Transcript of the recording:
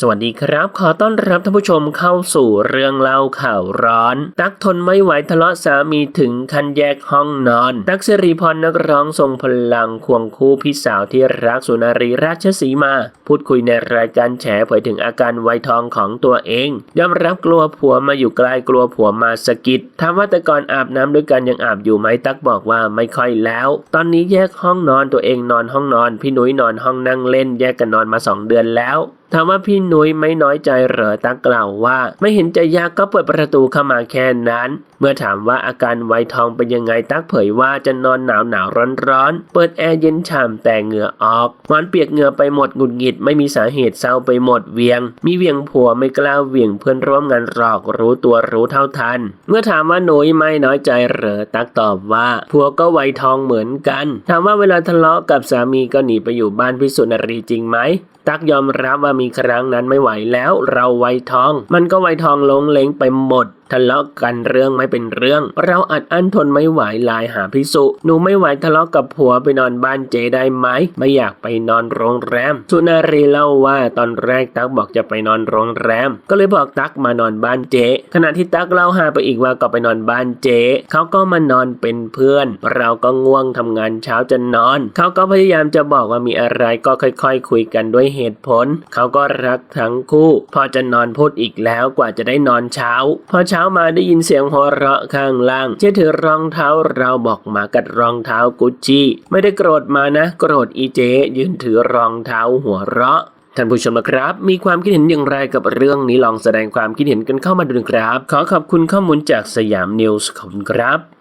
สวัสดีครับ ขอต้อนรับท่านผู้ชมเข้าสู่เรื่องเล่าข่าวร้อน ตักทนไม่ไหวทะเลาะสามีถึงคันแยกห้องนอน ตักสิริพรนักร้องทรงพลังควงคู่พี่สาวที่รักสุนารีราชสีมา พูดคุยในรายการแฉเผยถึงอาการไวยทองของตัวเองยอมรับกลัวผัวมาอยู่ใกลกลัวผัวมาสะกิดถามว่าแต่ก่อนอาบน้ำด้วยกันยังอาบอยู่ไหมตักบอกว่าไม่ค่อยแล้ว ตอนนี้แยกห้องนอนตัวเองนอนห้องนอน พี่หนุ่ยนอนห้องนั่งเล่นแยกกันนอนมาสองเดือนแล้ว ถามว่าพี่นุ้ยไม่น้อยใจเหรอตักกล่าวว่า ไม่เห็นจะยากก็เปิดประตูเข้ามาแค่นั้น เมื่อถามว่าอาการไวทองเป็นยังไงตักเผยว่าจะนอนหนาวหนาวร้อนร้อนเปิดแอร์เย็นฉ่ำแต่เหงื่อออกหวานเปียกเหงื่อไปหมดหงุดหงิดไม่มีสาเหตุเศร้าไปหมดเวียง มีเวียงผัวไม่กล้าเวียงเพื่อนร่วมงานหลอกรู้ตัวรู้เท่าทัน เมื่อถามว่านุ้ยไม่น้อยใจเหรอตักตอบว่าผัวก็ไวทองเหมือนกัน ถามว่าเวลาทะเลาะกับสามีก็หนีไปอยู่บ้านพิสุนรีจริงไหมตักยอมรับว่ามีครั้งนั้นไม่ไหวแล้วเราไวทอง มันก็ไวทองลงเลงไปหมด ทะเลาะกันเรื่องไม่เป็นเรื่อง เราอัดอั้นทนไม่ไหวไลายหาพิสุหนูไม่ไหวทะเลาะกับผัวไปนอนบ้านเจได้ไหมไม่อยากไปนอนโรงแรมสุนารีเล่าว่าตอนแรกตักบอกจะไปนอนโรงแรม ก็เลยบอกตักมานอนบ้านเจขณะที่ตักเล่าหาไปอีกว่าก็ไปนอนบ้านเจเขาก็มานอนเป็นเพื่อน เราก็ง่วงทำงานเช้าจะนอน เขาก็พยายามจะบอกว่ามีอะไรก็ค่อยๆคุยกันด้วยเหตุผล เขาก็รักทั้งคู่ พอจะนอนพูดอีกแล้วกว่าจะได้นอนเช้าพอเช้าช้ามาได้ยินเสียงหัวเราะข้างล่าง เจ๊ถือรองเท้าเราบอกหมากัดรองเท้ากุชชี่ไม่ได้โกรธมานะ โกรธอีเจยืนถือรองเท้าหัวเราะท่านผู้ชมนะครับ มีความคิดเห็นอย่างไรกับเรื่องนี้ลองแสดงความคิดเห็นกันเข้ามาดูนะครับ ขอขอบคุณข้อมูลจากสยามนิวส์ขอบคุณครับ